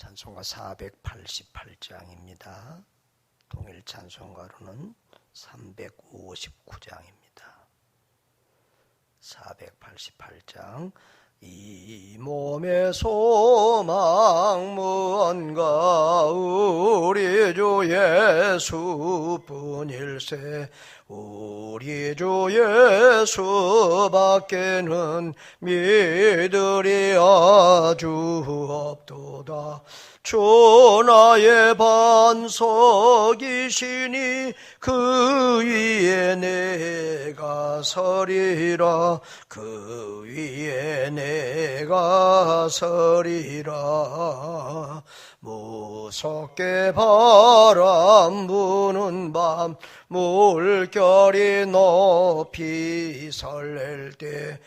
찬송가 488장입니다. 동일 찬송가로는 359장입니다. 488장 이 몸의 소망 무언가 우리 주 예수뿐일세. 우리 주 예수밖에는 믿으리 아주 없도다. 주 나의 반석이시니 그 위에 내가 서리라. 그 위에 내가 서리라. 무섭게 바람 부는 밤 물결이 높이 설렐 때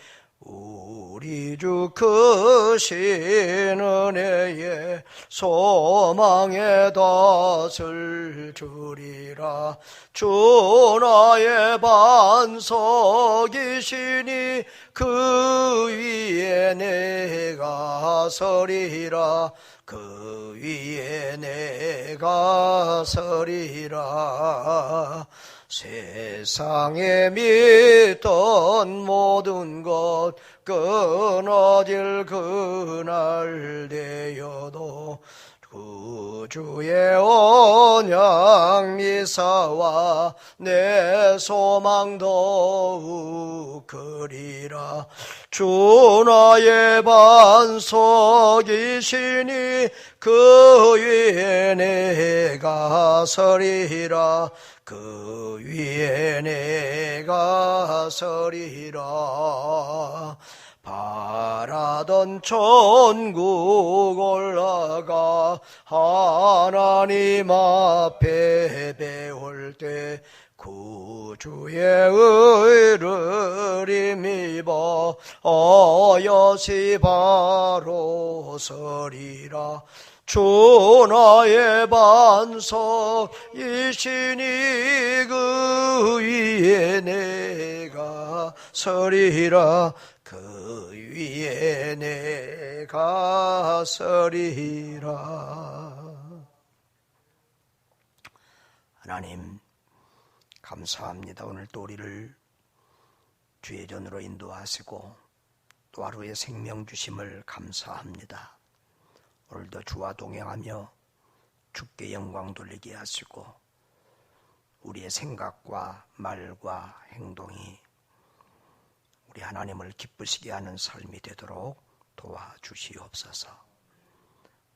우리 주 크신 은혜에 소망의 덫을 주리라. 주 나의 반석이시니 그 위에 내가 서리라. 그 위에 내가 서리라 세상에 믿던 모든 것 끊어질 그날 되어도 구주의 언약 미사와 내 소망 더욱 그리라. 주 나의 반석이시니 그 위에 내가 서리라 그 위에 내가 서리라. 바라던 천국 올라가 하나님 앞에 배울 때 구주의 의를 힘입어 어여 시 바로 서리라. 주 나의 반석이시니 그 위에 내가 서리라. 그 위에 내가 서리라. 하나님 감사합니다 오늘 또 우리를 주의 전으로 인도하시고 또 하루의 생명 주심을 감사합니다 오늘도 주와 동행하며 주께 영광 돌리게 하시고 우리의 생각과 말과 행동이 우리 하나님을 기쁘시게 하는 삶이 되도록 도와주시옵소서.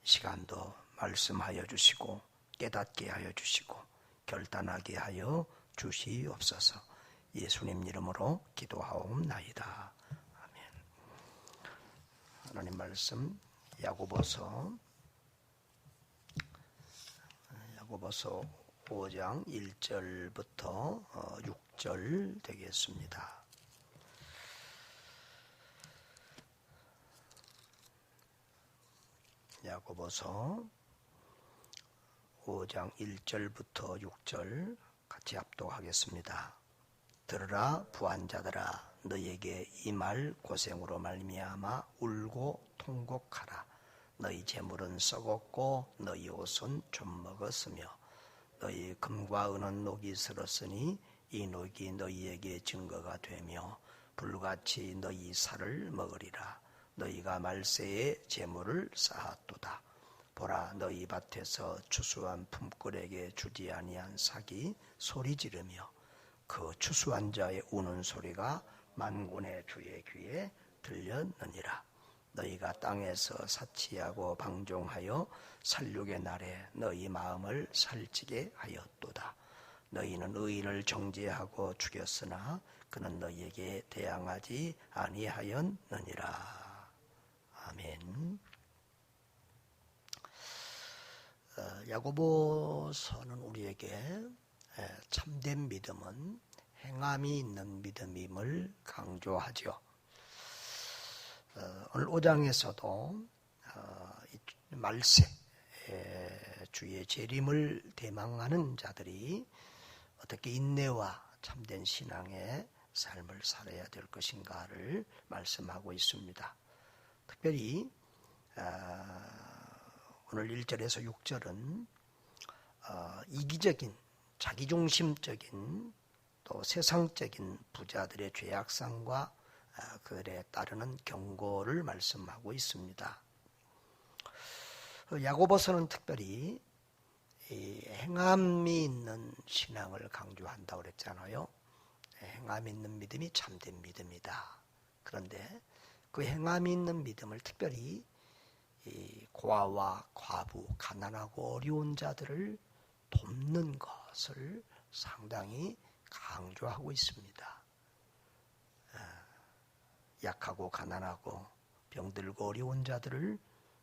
시간도 말씀하여 주시고 깨닫게 하여 주시고 결단하게 하여 주시옵소서. 예수님 이름으로 기도하옵나이다. 아멘. 하나님 말씀 야고보서 야고보서 5장 1절부터 6절 되겠습니다. 야고보서 5장 1절부터 6절 같이 합독하겠습니다. 들으라 부한자들아 너에게 이 말 고생으로 말미암아 울고 통곡하라. 너희 재물은 썩었고 너희 옷은 좀 먹었으며 너희 금과 은은 녹이 슬었으니 이 녹이 너희에게 증거가 되며 불같이 너희 살을 먹으리라. 너희가 말세에 재물을 쌓았도다 보라 너희 밭에서 추수한 품꾼에게 주지 아니한 사기 소리 지르며 그 추수한 자의 우는 소리가 만군의 주의 귀에 들렸느니라. 너희가 땅에서 사치하고 방종하여 살육의 날에 너희 마음을 살찌게 하였도다. 너희는 의인을 정죄하고 죽였으나 그는 너희에게 대항하지 아니하였느니라. 아멘. 어, 야고보서는 우리에게 참된 믿음은 행함이 있는 믿음임을 강조하죠. 어, 오늘 5장에서도 어, 말세 주의 재림을 대망하는 자들이 어떻게 인내와 참된 신앙의 삶을 살아야 될 것인가를 말씀하고 있습니다. 특별히 오늘 1절에서 6절은 어, 이기적인 자기중심적인 또 세상적인 부자들의 죄악상과 어, 그에 따르는 경고를 말씀하고 있습니다. 어, 야고보서는 특별히 행함이 있는 신앙을 강조한다고 그랬잖아요. 행함이 있는 믿음이 참된 믿음이다. 그런데 그 행함이 있는 믿음을 특별히 고아와 과부, 가난하고 어려운 자들을 돕는 것을 상당히 강조하고 있습니다. 약하고 가난하고 병들고 어려운 자들을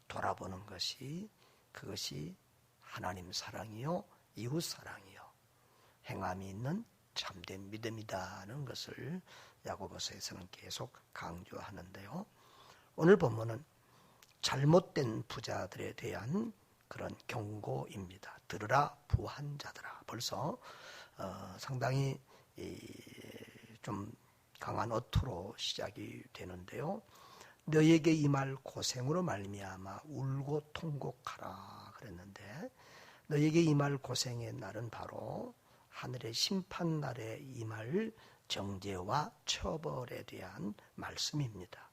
돌아보는 것이 그것이 하나님 사랑이요 이웃 사랑이요 행함이 있는 참된 믿음이다는 것을 야고보서에서는 계속 강조하는데요. 오늘 본문은 잘못된 부자들에 대한 그런 경고입니다. 들으라 부한 자들아. 벌써 어, 상당히 좀 강한 어투로 시작이 되는데요. 너에게 이 말 고생으로 말미암아 울고 통곡하라 그랬는데 너에게 이 말 고생의 날은 바로 하늘의 심판 날에 이말 정죄와 처벌에 대한 말씀입니다.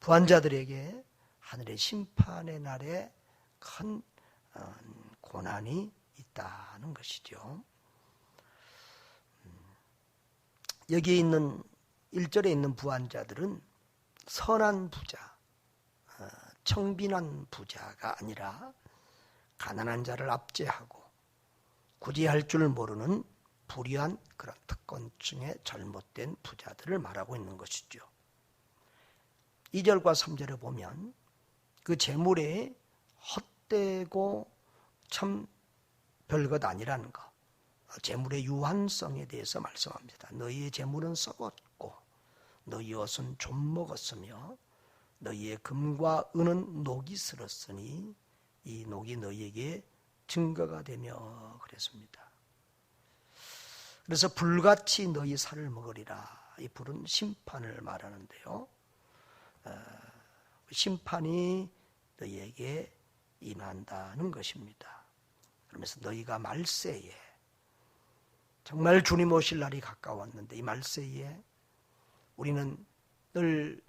부한자들에게 하늘의 심판의 날에 큰 어, 고난이 있다는 것이죠. 음, 여기에 있는 1절에 있는 부한자들은 선한 부자, 어, 청빈한 부자가 아니라 가난한 자를 압제하고 구제할 줄 모르는 불의한 그런 특권층의 잘못된 부자들을 말하고 있는 것이죠. 2절과 3절에 보면 그 재물에 헛되고 참 별것 아니라는 것. 재물의 유한성에 대해서 말씀합니다. 너희의 재물은 썩었고 너희 옷은 좀 먹었으며 너희의 금과 은은 녹이 슬었으니 이 녹이 너희에게 증거가 되며 그랬습니다. 그래서 불같이 너희 살을 먹으리라. 이 불은 심판을 말하는데요. 어, 심판이 너희에게 임한다는 것입니다. 그러면서 너희가 말세에 정말 주님 오실 날이 가까웠는데 이 말세에 우리는 늘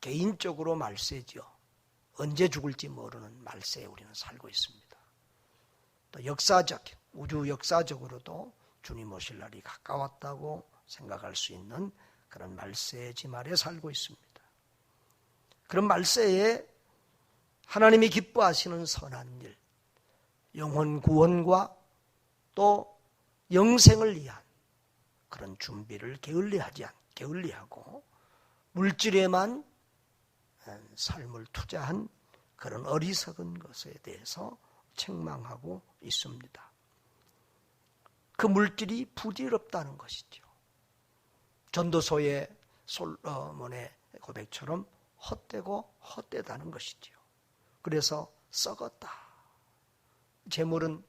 개인적으로 말세죠. 언제 죽을지 모르는 말세에 우리는 살고 있습니다. 또 역사적인 우주 역사적으로도 주님 오실 날이 가까웠다고 생각할 수 있는 그런 말세의 지말에 살고 있습니다. 그런 말세에 하나님이 기뻐하시는 선한 일, 영혼 구원과 또 영생을 위한 그런 준비를 게을리하지 않, 게을리하고 물질에만 삶을 투자한 그런 어리석은 것에 대해서 책망하고 있습니다. 그 물질이 부질없다는 것이죠. 전도서의 솔로몬의 고백처럼 헛되고 헛되다는 것이지요. 그래서 썩었다. 재물은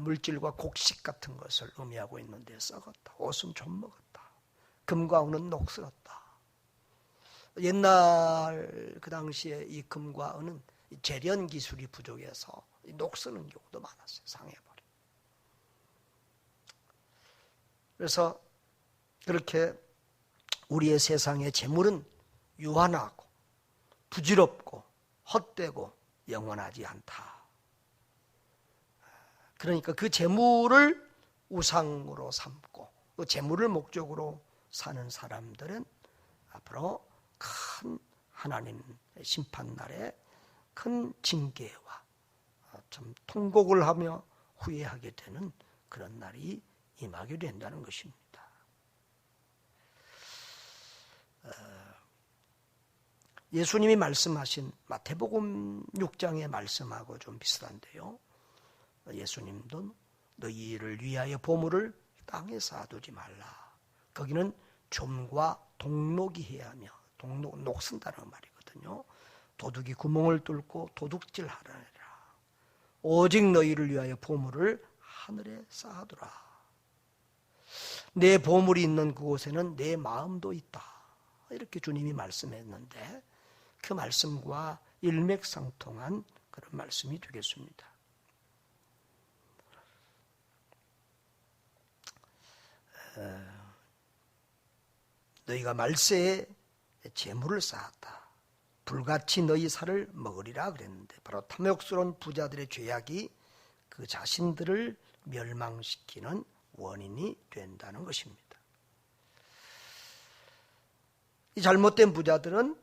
물질과 곡식 같은 것을 의미하고 있는데 썩었다. 옷은 좀 먹었다. 금과 은은 녹슬었다. 옛날 그 당시에 이 금과 은은 재련 기술이 부족해서 녹슬는 경우도 많았어요. 상해버려. 그래서 그렇게 우리의 세상의 재물은 유한하고 부질없고 헛되고 영원하지 않다. 그러니까 그 재물을 우상으로 삼고 그 재물을 목적으로 사는 사람들은 앞으로 큰 하나님 심판 날에 큰 징계와 참 통곡을 하며 후회하게 되는 그런 날이 임하게 된다는 것입니다. 어, 예수님이 말씀하신 마태복음 6장의 말씀하고 좀 비슷한데요. 예수님도 너희를 위하여 보물을 땅에 쌓아두지 말라. 거기는 좀과 동록이 해야 하며 동록 녹슨다는 말이거든요. 도둑이 구멍을 뚫고 도둑질하라. 오직 너희를 위하여 보물을 하늘에 쌓아두라. 내 보물이 있는 그곳에는 내 마음도 있다. 이렇게 주님이 말씀했는데 그 말씀과 일맥상통한 그런 말씀이 되겠습니다. 어, 너희가 말세에 재물을 쌓았다. 불같이 너희 살을 먹으리라 그랬는데 바로 탐욕스러운 부자들의 죄악이 그 자신들을 멸망시키는 원인이 된다는 것입니다. 이 잘못된 부자들은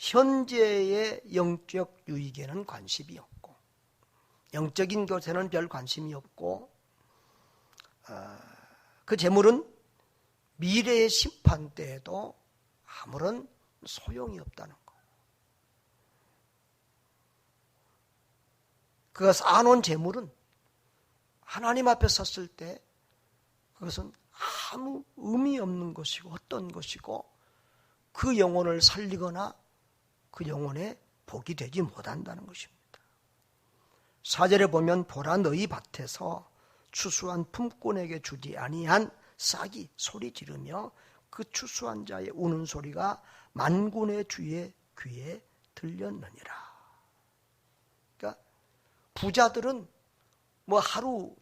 현재의 영적 유익에는 관심이 없고 영적인 것에는 별 관심이 없고 어, 그 재물은 미래의 심판 때에도 아무런 소용이 없다는 거. 그가 쌓아놓은 재물은 하나님 앞에 섰을 때 그것은 아무 의미 없는 것이고 어떤 것이고 그 영혼을 살리거나 그 영혼에 복이 되지 못한다는 것입니다. 사절에 보면 보라 너희 밭에서 추수한 품꾼에게 주지 아니한 싹이 소리 지르며 그 추수한 자의 우는 소리가 만군의 주의 귀에 들렸느니라. 그러니까 부자들은 뭐 하루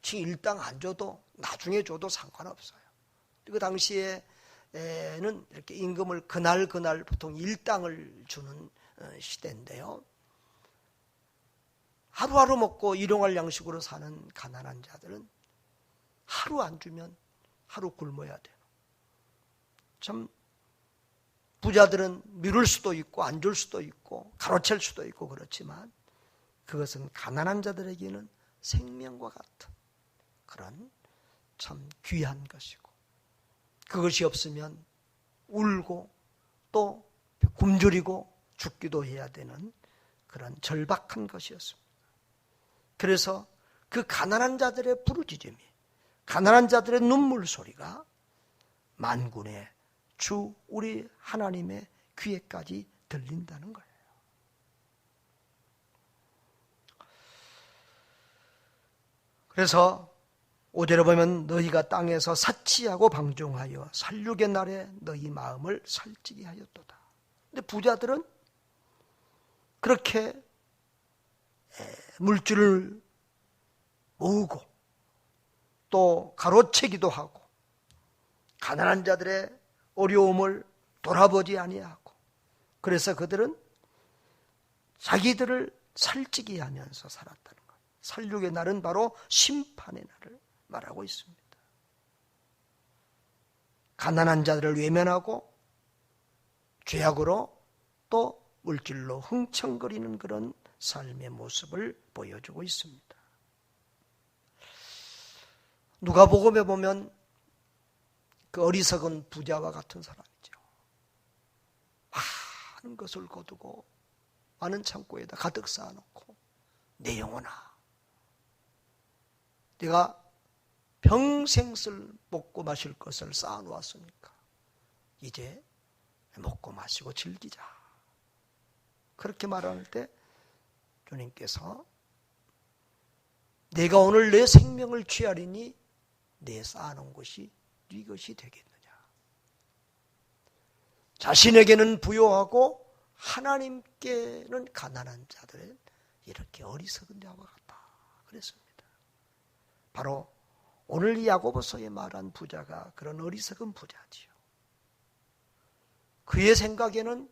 치 일당 안 줘도 나중에 줘도 상관없어요. 그 당시에 에는 이렇게 임금을 그날 그날 보통 일당을 주는 어, 시대인데요. 하루하루 먹고 일용할 양식으로 사는 가난한 자들은 하루 안 주면 하루 굶어야 돼요. 참 부자들은 미룰 수도 있고 안 줄 수도 있고 가로챌 수도 있고 그렇지만 그것은 가난한 자들에게는 생명과 같은 그런 참 귀한 것이고 그것이 없으면 울고 또 굶주리고 죽기도 해야 되는 그런 절박한 것이었습니다. 그래서 그 가난한 자들의 부르짖음이 가난한 자들의 눈물 소리가 만군의 주 우리 하나님의 귀에까지 들린다는 거예요. 그래서 오절에 보면 너희가 땅에서 사치하고 방종하여 살육의 날에 너희 마음을 살찌게 하였도다. 근데 부자들은 그렇게 물질을 모으고 또 가로채기도 하고 가난한 자들의 어려움을 돌아보지 아니하고 그래서 그들은 자기들을 살찌게 하면서 살았다는 거예요. 살육의 날은 바로 심판의 날을 말하고 있습니다. 가난한 자들을 외면하고 죄악으로 또 물질로 흥청거리는 그런 삶의 모습을 보여주고 있습니다. 누가 복음에 보면 그 어리석은 부자와 같은 사람이죠. 많은 것을 거두고 많은 창고에다 가득 쌓아놓고 내 영혼아 내가 평생 쓸 먹고 마실 것을 쌓아놓았으니까 이제 먹고 마시고 즐기자. 그렇게 말할 때 주님께서 내가 오늘 내 생명을 취하리니 내 쌓아놓은 것이 네 것이 되겠느냐. 자신에게는 부요하고 하나님께는 가난한 자들은 이렇게 어리석은 자와 같다. 그랬습니다. 바로 오늘 이 야고보서에 말한 부자가 그런 어리석은 부자지요. 그의 생각에는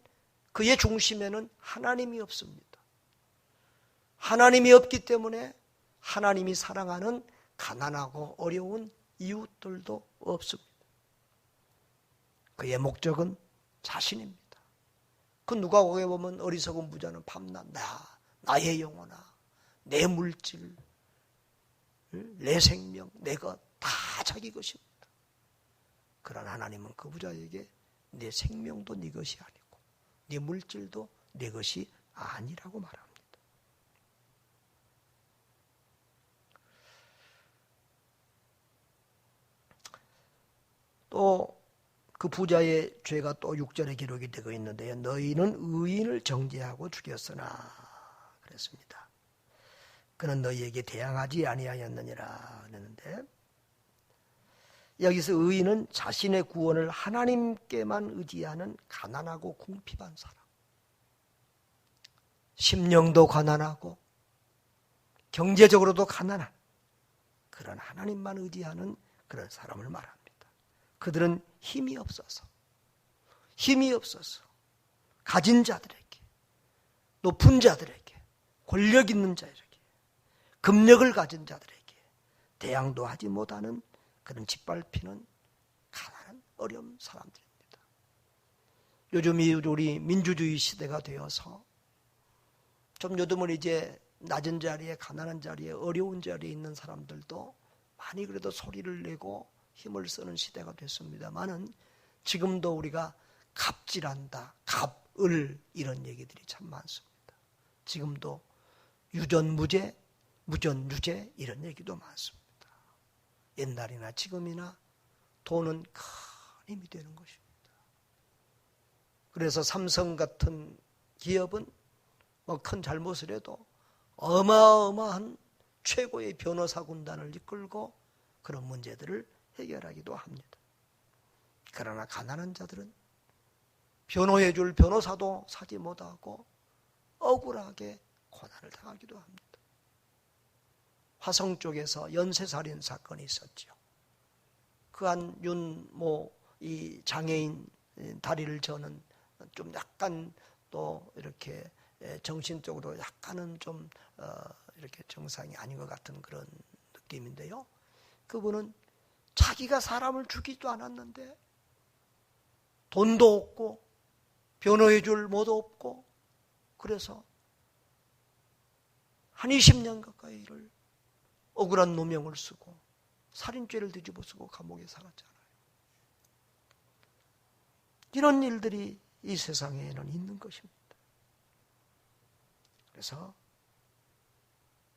그의 중심에는 하나님이 없습니다. 하나님이 없기 때문에 하나님이 사랑하는 가난하고 어려운 이웃들도 없습니다. 그의 목적은 자신입니다. 그 누가 거기 보면 어리석은 부자는 밤낮 나, 나의 영혼아, 내 물질, 내 생명, 내 것 다 자기 것입니다. 그러나 하나님은 그 부자에게 내 생명도 네 것이 아니고 네 물질도 내 것이 아니라고 말합니다. 또 그 부자의 죄가 또 6절에 기록이 되고 있는데요. 너희는 의인을 정죄하고 죽였으나 그랬습니다. 그는 너희에게 대항하지 아니하였느니라 그랬는데 여기서 의인은 자신의 구원을 하나님께만 의지하는 가난하고 궁핍한 사람. 심령도 가난하고 경제적으로도 가난한 그런 하나님만 의지하는 그런 사람을 말합니다. 그들은 힘이 없어서 힘이 없어서 가진 자들에게 높은 자들에게 권력 있는 자들에게 금력을 가진 자들에게 대항도 하지 못하는 그런 짓밟히는 가난한 어려운 사람들입니다. 요즘 이 우리 민주주의 시대가 되어서 좀 요즘은 이제 낮은 자리에 가난한 자리에 어려운 자리에 있는 사람들도 많이 그래도 소리를 내고 힘을 쓰는 시대가 됐습니다만은 지금도 우리가 갑질한다, 갑을 이런 얘기들이 참 많습니다. 지금도 유전무죄, 무전 유죄 이런 얘기도 많습니다. 옛날이나 지금이나 돈은 큰 힘이 되는 것입니다. 그래서 삼성 같은 기업은 뭐 큰 잘못을 해도 어마어마한 최고의 변호사 군단을 이끌고 그런 문제들을 해결하기도 합니다. 그러나 가난한 자들은 변호해 줄 변호사도 사지 못하고 억울하게 고난을 당하기도 합니다. 화성 쪽에서 연쇄살인 사건이 있었죠. 그 한 윤모 이 장애인 다리를 저는 좀 약간 또 이렇게 정신적으로 약간은 좀 어, 이렇게 정상이 아닌 것 같은 그런 느낌인데요. 그분은 자기가 사람을 죽이지도 않았는데 돈도 없고 변호해 줄 뭐도 없고 그래서 한 20년 가까이를 억울한 노명을 쓰고 살인죄를 뒤집어 쓰고 감옥에 살았잖아요. 이런 일들이 이 세상에는 있는 것입니다. 그래서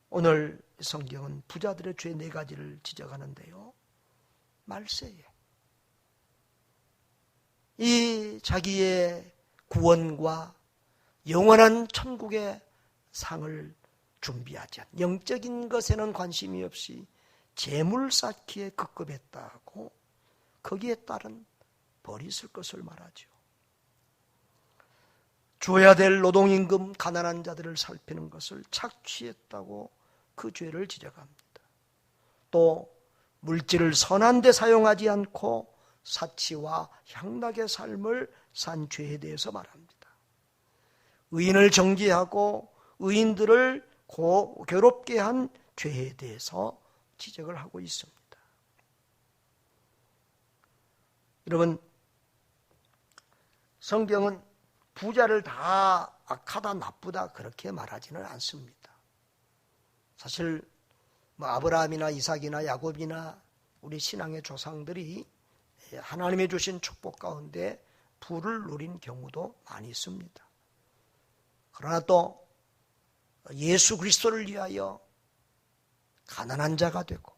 오늘 성경은 부자들의 죄 네 가지를 지적하는데요. 말세에 이 자기의 구원과 영원한 천국의 상을 준비하지 않 영적인 것에는 관심이 없이 재물 쌓기에 급급했다고 거기에 따른 벌이 있을 것을 말하죠. 줘야 될 노동임금 가난한 자들을 살피는 것을 착취했다고 그 죄를 지적합니다. 또 물질을 선한 데 사용하지 않고 사치와 향락의 삶을 산 죄에 대해서 말합니다. 의인을 정죄하고 의인들을 고, 괴롭게 한 죄에 대해서 지적을 하고 있습니다. 여러분, 성경은 부자를 다 악하다, 나쁘다, 그렇게 말하지는 않습니다. 사실, 뭐 아브라함이나 이삭이나 야곱이나 우리 신앙의 조상들이 하나님의 주신 축복 가운데 부를 누린 경우도 많이 있습니다. 그러나 또 예수 그리스도를 위하여 가난한 자가 되고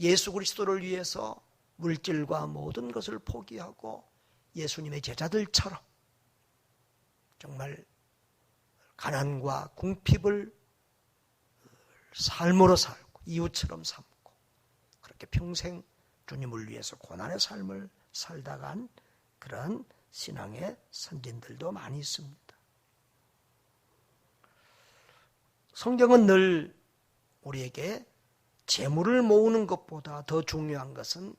예수 그리스도를 위해서 물질과 모든 것을 포기하고 예수님의 제자들처럼 정말 가난과 궁핍을 삶으로 살고 이웃처럼 삼고 그렇게 평생 주님을 위해서 고난의 삶을 살다간 그런 신앙의 선진들도 많이 있습니다. 성경은 늘 우리에게 재물을 모으는 것보다 더 중요한 것은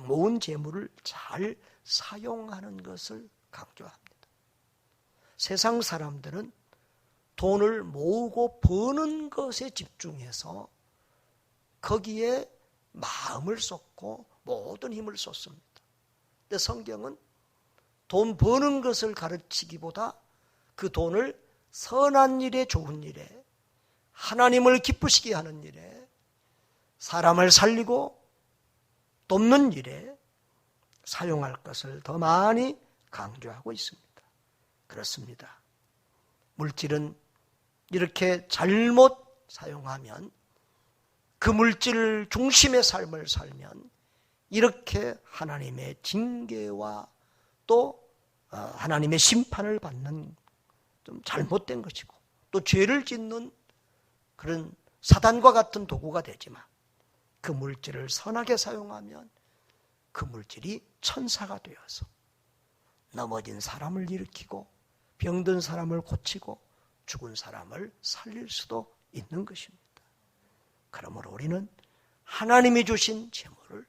모은 재물을 잘 사용하는 것을 강조합니다. 세상 사람들은 돈을 모으고 버는 것에 집중해서 거기에 마음을 쏟고 모든 힘을 쏟습니다. 근데 성경은 돈 버는 것을 가르치기보다 그 돈을 선한 일에 좋은 일에 하나님을 기쁘시게 하는 일에 사람을 살리고 돕는 일에 사용할 것을 더 많이 강조하고 있습니다. 그렇습니다. 물질은 이렇게 잘못 사용하면 그 물질 중심의 삶을 살면 이렇게 하나님의 징계와 또 어, 하나님의 심판을 받는 좀 잘못된 것이고 또 죄를 짓는 그런 사단과 같은 도구가 되지만 그 물질을 선하게 사용하면 그 물질이 천사가 되어서 넘어진 사람을 일으키고 병든 사람을 고치고 죽은 사람을 살릴 수도 있는 것입니다. 그러므로 우리는 하나님이 주신 재물을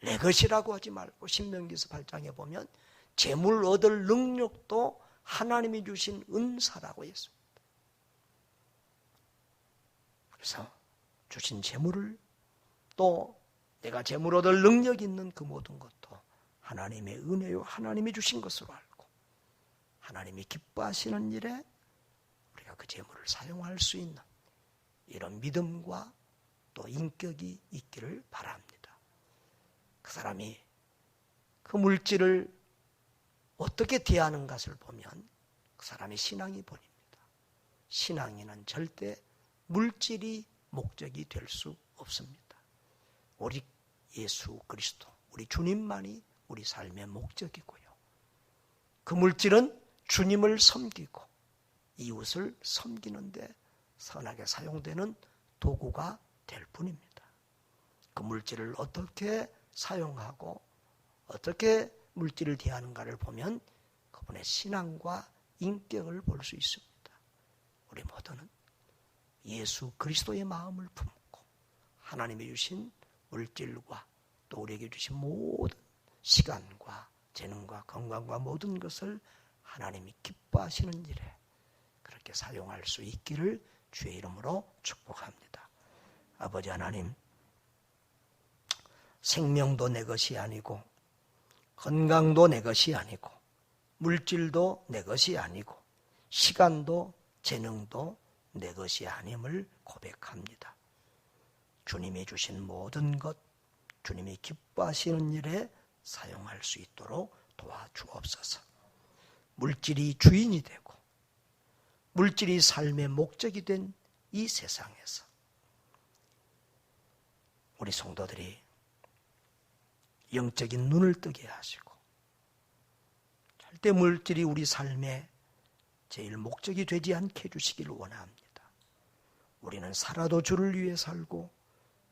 내 것이라고 하지 말고 신명기서 8장에 보면 재물 얻을 능력도 하나님이 주신 은사라고 했습니다. 그래서 주신 재물을 또 내가 재물 얻을 능력 있는 그 모든 것도 하나님의 은혜요 하나님이 주신 것으로 알고 하나님이 기뻐하시는 일에 우리가 그 재물을 사용할 수 있는 이런 믿음과 또 인격이 있기를 바랍니다. 그 사람이 그 물질을 어떻게 대하는 것을 보면 그 사람의 신앙이 보입니다. 신앙에는 절대 물질이 목적이 될 수 없습니다. 우리 예수 그리스도, 우리 주님만이 우리 삶의 목적이고요. 그 물질은 주님을 섬기고 이웃을 섬기는데 선하게 사용되는 도구가 될 뿐입니다. 그 물질을 어떻게 사용하고 어떻게 물질을 대하는가를 보면 그분의 신앙과 인격을 볼 수 있습니다. 우리 모두는 예수 그리스도의 마음을 품고 하나님이 주신 물질과 또 우리에게 주신 모든 시간과 재능과 건강과 모든 것을 하나님이 기뻐하시는 일에 그렇게 사용할 수 있기를 주의 이름으로 축복합니다. 아버지 하나님, 생명도 내 것이 아니고, 건강도 내 것이 아니고, 물질도 내 것이 아니고, 시간도 재능도 내 것이 아님을 고백합니다. 주님이 주신 모든 것, 주님이 기뻐하시는 일에 사용할 수 있도록 도와주옵소서. 물질이 주인이 되고, 물질이 삶의 목적이 된 이 세상에서 우리 성도들이 영적인 눈을 뜨게 하시고 절대 물질이 우리 삶의 제일 목적이 되지 않게 해주시기를 원합니다. 우리는 살아도 주를 위해 살고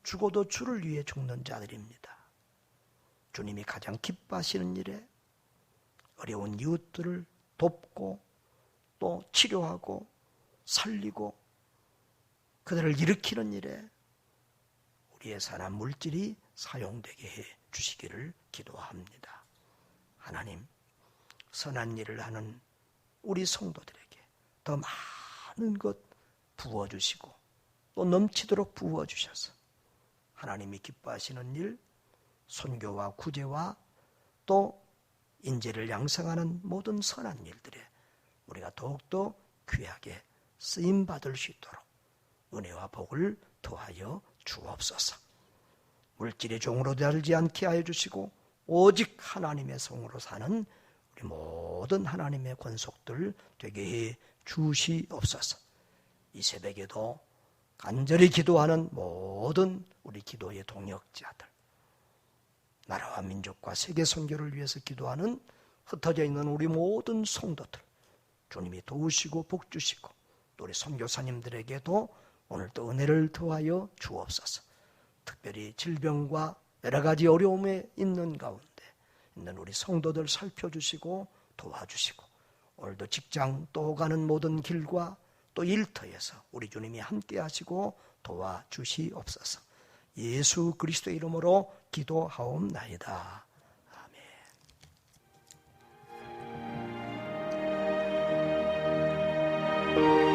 죽어도 주를 위해 죽는 자들입니다. 주님이 가장 기뻐하시는 일에 어려운 이웃들을 돕고 또 치료하고 살리고 그들을 일으키는 일에 우리의 사람 물질이 사용되게 해 주시기를 기도합니다. 하나님, 선한 일을 하는 우리 성도들에게 더 많은 것 부어주시고 또 넘치도록 부어주셔서 하나님이 기뻐하시는 일, 선교와 구제와 또 인재를 양성하는 모든 선한 일들에 우리가 더욱더 귀하게 쓰임 받을 수 있도록 은혜와 복을 더하여 주옵소서. 물질의 종으로 되지 않게 하여 주시고 오직 하나님의 성으로 사는 우리 모든 하나님의 권속들 되게 해 주시옵소서. 이 새벽에도 간절히 기도하는 모든 우리 기도의 동역자들, 나라와 민족과 세계 선교를 위해서 기도하는 흩어져 있는 우리 모든 성도들, 주님이 도우시고 복 주시고 또 우리 선교사님들에게도 오늘 또 은혜를 더하여 주옵소서. 특별히 질병과 여러 가지 어려움에 있는 가운데 있는 우리 성도들 살펴주시고 도와주시고 오늘도 직장 또 가는 모든 길과 또 일터에서 우리 주님이 함께 하시고 도와주시옵소서. 예수 그리스도 이름으로 기도하옵나이다. 아멘.